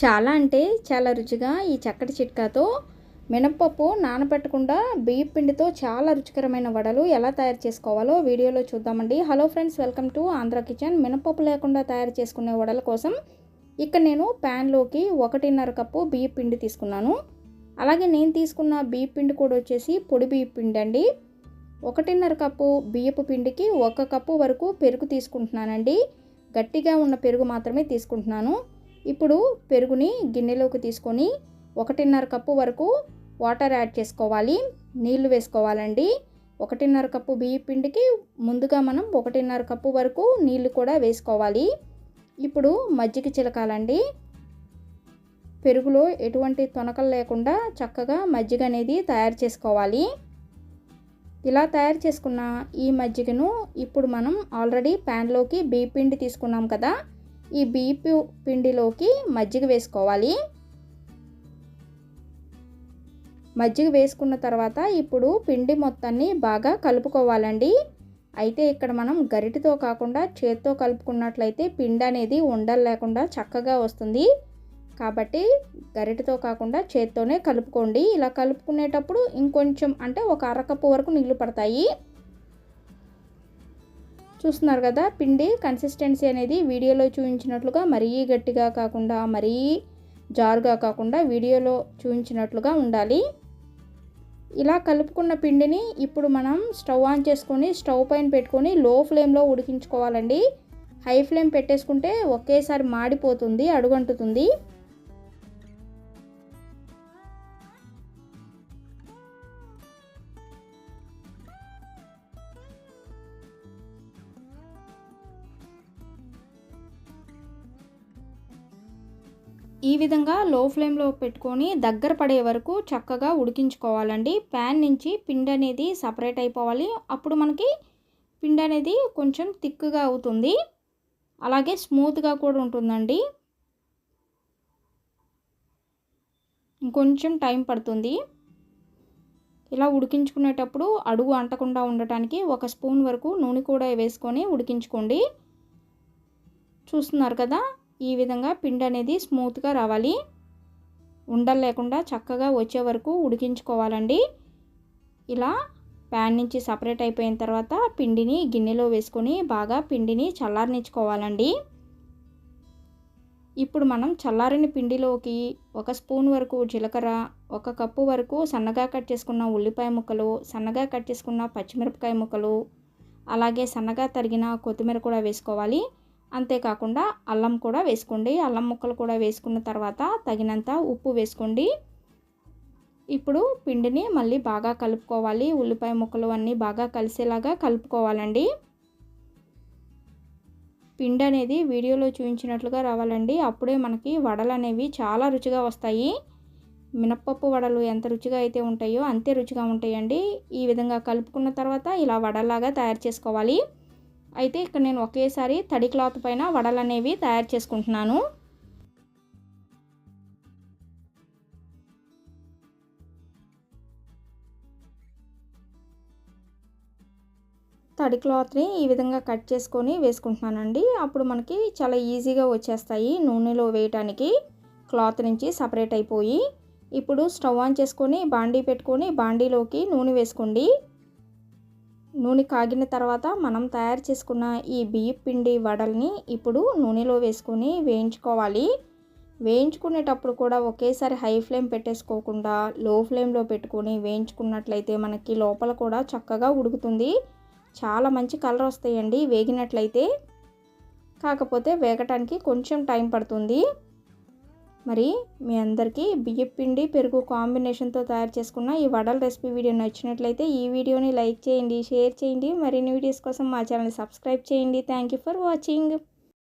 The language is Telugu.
చాలా అంటే చాలా రుచిగా ఈ చక్కటి చిట్కాతో మినప్పప్పు నానబెట్టకుండా బియ్యం పిండితో చాలా రుచికరమైన వడలు ఎలా తయారు చేసుకోవాలో వీడియోలో చూద్దామండి. Hello friends welcome to Andhra kitchen మినప్పప్పు లేకుండా తయారు చేసుకునే వడల కోసం ఇక్కడ నేను ప్యాన్లోకి ఒకటిన్నర కప్పు బియ్యం పిండి తీసుకున్నాను. అలాగే నేను తీసుకున్న బియ్యం పిండి కూడా వచ్చేసి పొడి బియ్యం పిండి అండి. ఒకటిన్నర కప్పు బియ్యపు పిండికి ఒక కప్పు వరకు పెరుగు తీసుకుంటున్నానండి. గట్టిగా ఉన్న పెరుగు మాత్రమే తీసుకుంటున్నాను. ఇప్పుడు పెరుగుని గిన్నెలోకి తీసుకొని ఒకటిన్నర కప్పు వరకు వాటర్ యాడ్ చేసుకోవాలి. నీళ్ళు వేసుకోవాలండి. ఒకటిన్నర కప్పు బియ్య పిండికి ముందుగా మనం ఒకటిన్నర కప్పు వరకు నీళ్ళు కూడా వేసుకోవాలి. ఇప్పుడు మజ్జిగ చిలకాలండి. పెరుగులో ఎటువంటి తొనకలు లేకుండా చక్కగా మజ్జిగ అనేది తయారు చేసుకోవాలి. ఇలా తయారు చేసుకున్న ఈ మజ్జిగను ఇప్పుడు మనం ఆల్రెడీ ప్యాన్లోకి బియ్య పిండి తీసుకున్నాం కదా. ఈ బియ్య పిండిలోకి మజ్జిగ వేసుకోవాలి. మజ్జిగ వేసుకున్న తర్వాత ఇప్పుడు పిండి మొత్తాన్ని బాగా కలుపుకోవాలండి. అయితే ఇక్కడ మనం గరిటతో కాకుండా చేత్తో కలుపుకున్నట్లయితే పిండి అనేది ఉండలు లేకుండా చక్కగా వస్తుంది. కాబట్టి గరిటతో కాకుండా చేత్తోనే కలుపుకోండి. ఇలా కలుపుకునేటప్పుడు ఇంకొంచెం అంటే ఒక అరకప్పు వరకు నీళ్ళు పడతాయి. చూస్తున్నారు కదా పిండి కన్సిస్టెన్సీ అనేది వీడియోలో చూపించినట్లుగా మరీ గట్టిగా కాకుండా మరీ జారుగా కాకుండా వీడియోలో చూపించినట్లుగా ఉండాలి. ఇలా కలుపుకున్న పిండిని ఇప్పుడు మనం స్టవ్ ఆన్ చేసుకొని స్టవ్ పైన పెట్టుకొని లో ఫ్లేమ్లో ఉడికించుకోవాలండి. హై ఫ్లేమ్ పెట్టేసుకుంటే ఒకేసారి మాడిపోతుంది అడుగంటుతుంది. ఈ విధంగా లో ఫ్లేమ్లో పెట్టుకొని దగ్గర పడే వరకు చక్కగా ఉడికించుకోవాలండి. ప్యాన్ నుంచి పిండి అనేది సపరేట్ అయిపోవాలి. అప్పుడు మనకి పిండి అనేది కొంచెం థిక్గా అవుతుంది. అలాగే స్మూత్గా కూడా ఉంటుందండి. ఇంకొంచెం టైం పడుతుంది. ఇలా ఉడికించుకునేటప్పుడు అడుగు అంటకుండా ఉండటానికి ఒక స్పూన్ వరకు నూనె కూడా వేసుకొని ఉడికించుకోండి. చూస్తున్నారు కదా? ఈ విధంగా పిండి అనేది స్మూత్గా రావాలి. ఉండలు లేకుండా చక్కగా వచ్చే వరకు ఉడికించుకోవాలండి. ఇలా ప్యాన్ నుంచి సపరేట్ అయిపోయిన తర్వాత పిండిని గిన్నెలో వేసుకొని బాగా పిండిని చల్లారనిచ్చుకోవాలండి. ఇప్పుడు మనం చల్లారిన పిండిలోకి ఒక స్పూన్ వరకు జీలకర్ర ఒక కప్పు వరకు సన్నగా కట్ చేసుకున్న ఉల్లిపాయ ముక్కలు సన్నగా కట్ చేసుకున్న పచ్చిమిరపకాయ ముక్కలు అలాగే సన్నగా తరిగిన కొత్తిమీర కూడా వేసుకోవాలి. అంతేకాకుండా అల్లం కూడా వేసుకోండి. అల్లం ముక్కలు కూడా వేసుకున్న తర్వాత తగినంత ఉప్పు వేసుకోండి. ఇప్పుడు పిండిని మళ్ళీ బాగా కలుపుకోవాలి. ఉల్లిపాయ ముక్కలు అన్నీ బాగా కలిసేలాగా కలుపుకోవాలండి. పిండి అనేది వీడియోలో చూపించినట్లుగా రావాలండి. అప్పుడే మనకి వడలు అనేవి చాలా రుచిగా వస్తాయి. మినప్పప్పు వడలు ఎంత రుచిగా అయితే ఉంటాయో అంతే రుచిగా ఉంటాయండి. ఈ విధంగా కలుపుకున్న తర్వాత ఇలా వడలాగా తయారు చేసుకోవాలి. అయితే ఇక్కడ నేను ఒకేసారి తడి క్లాత్ పైన వడలు అనేవి తయారు చేసుకుంటున్నాను. తడి క్లాత్ని ఈ విధంగా కట్ చేసుకొని వేసుకుంటున్నానండి. అప్పుడు మనకి చాలా ఈజీగా వచ్చేస్తాయి నూనెలో వేయటానికి. క్లాత్ నుంచి సపరేట్ అయిపోయి. ఇప్పుడు స్టవ్ ఆన్ చేసుకొని బాండీ పెట్టుకొని బాండీలోకి నూనె వేసుకోండి. నూనె కాగిన తర్వాత మనం తయారు చేసుకున్న ఈ బియ్య పిండి వడల్ని ఇప్పుడు నూనెలో వేసుకొని వేయించుకోవాలి. వేయించుకునేటప్పుడు కూడా ఒకేసారి హై ఫ్లేమ్ పెట్టేసుకోకుండా లో ఫ్లేమ్లో పెట్టుకొని వేయించుకున్నట్లయితే మనకి లోపల కూడా చక్కగా ఉడుకుతుంది. చాలా మంచి కలర్ వస్తాయండి వేగినట్లయితే. కాకపోతే వేగటానికి కొంచెం టైం పడుతుంది. మరి మీ అందరికీ బియ్యం పిండి పెరుగు కాంబినేషన్తో తయారు చేసుకున్న ఈ వడల రెసిపీ వీడియో నచ్చినట్లయితే ఈ వీడియోని లైక్ చేయండి షేర్ చేయండి. మరిన్ని వీడియోస్ కోసం మా ఛానల్ సబ్స్క్రైబ్ చేయండి. Thank you for watching.